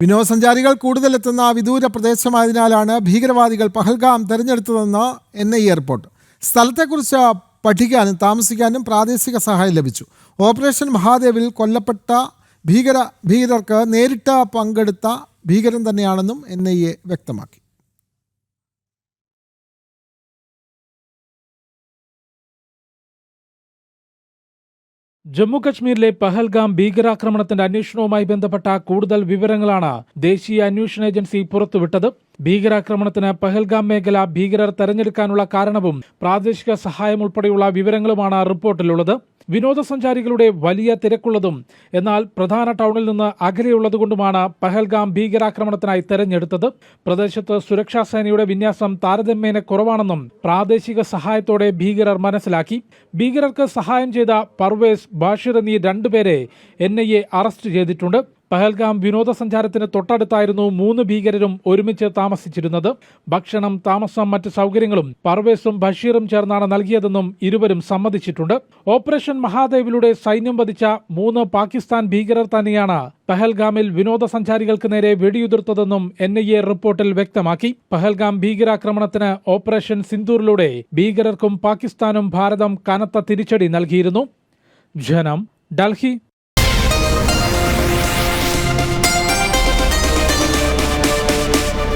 വിനോദസഞ്ചാരികൾ കൂടുതലെത്തുന്ന വിദൂര പ്രദേശമായതിനാലാണ് ഭീകരവാദികൾ പഹൽഗാം തെരഞ്ഞെടുത്തതെന്ന് എൻ ഐ എ റിപ്പോർട്ട് സ്ഥലത്തെക്കുറിച്ച് പഠിക്കാനും താമസിക്കാനും പ്രാദേശിക സഹായം ലഭിച്ചു. ഓപ്പറേഷൻ മഹാദേവിൽ കൊല്ലപ്പെട്ട ഭീകര ഭീകരർക്ക് നേരിട്ട് പങ്കെടുത്ത ഭീകരൻ തന്നെയാണെന്നും എൻ ഐ എ വ്യക്തമാക്കി. ജമ്മു കശ്മീരിലെ പഹൽഗാം ഭീകരാക്രമണത്തിന്റെ അന്വേഷണവുമായി ബന്ധപ്പെട്ട കൂടുതൽ വിവരങ്ങളാണ് ദേശീയ അന്വേഷണ ഏജൻസി പുറത്തുവിട്ടത്. ഭീകരാക്രമണത്തിന് പഹൽഗാം മേഖല ഭീകരർ തെരഞ്ഞെടുക്കാനുള്ള കാരണവും പ്രാദേശിക സഹായം ഉൾപ്പെടെയുള്ള വിവരങ്ങളുമാണ് റിപ്പോർട്ടിലുള്ളത്. വിനോദസഞ്ചാരികളുടെ വലിയ തിരക്കുള്ളതും എന്നാൽ പ്രധാന ടൗണിൽ നിന്ന് അകലെയുള്ളതുകൊണ്ടുമാണ് പഹൽഗാം ഭീകരാക്രമണത്തിനായി തെരഞ്ഞെടുത്തത്. പ്രദേശത്ത് സുരക്ഷാ സേനയുടെ വിന്യാസം താരതമ്യേന കുറവാണെന്നും പ്രാദേശിക സഹായത്തോടെ ഭീകരർ മനസ്സിലാക്കി. ഭീകരർക്ക് സഹായം ചെയ്ത പർവേസ് ബാഷിർ എന്നീ രണ്ടുപേരെ എൻ ഐ എ അറസ്റ്റ് ചെയ്തിട്ടുണ്ട്. പഹൽഗാം വിനോദസഞ്ചാരത്തിന് തൊട്ടടുത്തായിരുന്നു മൂന്ന് ഭീകരരും ഒരുമിച്ച് താമസിച്ചിരുന്നത്. ഭക്ഷണം താമസം മറ്റ് സൗകര്യങ്ങളും പർവേസും ബഷീറും ചേർന്നാണ് നൽകിയതെന്നും ഇരുവരും സമ്മതിച്ചിട്ടുണ്ട്. ഓപ്പറേഷൻ മഹാദേവിലൂടെ സൈന്യം വധിച്ച മൂന്ന് പാകിസ്ഥാൻ ഭീകരർ തന്നെയാണ് പഹൽഗാമിൽ വിനോദസഞ്ചാരികൾക്ക് നേരെ വെടിയുതിർത്തതെന്നും എൻ ഐ എ റിപ്പോർട്ടിൽ വ്യക്തമാക്കി. പഹൽഗാം ഭീകരാക്രമണത്തിന് ഓപ്പറേഷൻ സിന്ദൂറിലൂടെ ഭീകരർക്കും പാകിസ്ഥാനും ഭാരതം കനത്ത തിരിച്ചടി നൽകിയിരുന്നു. ജനം ഡൽഹി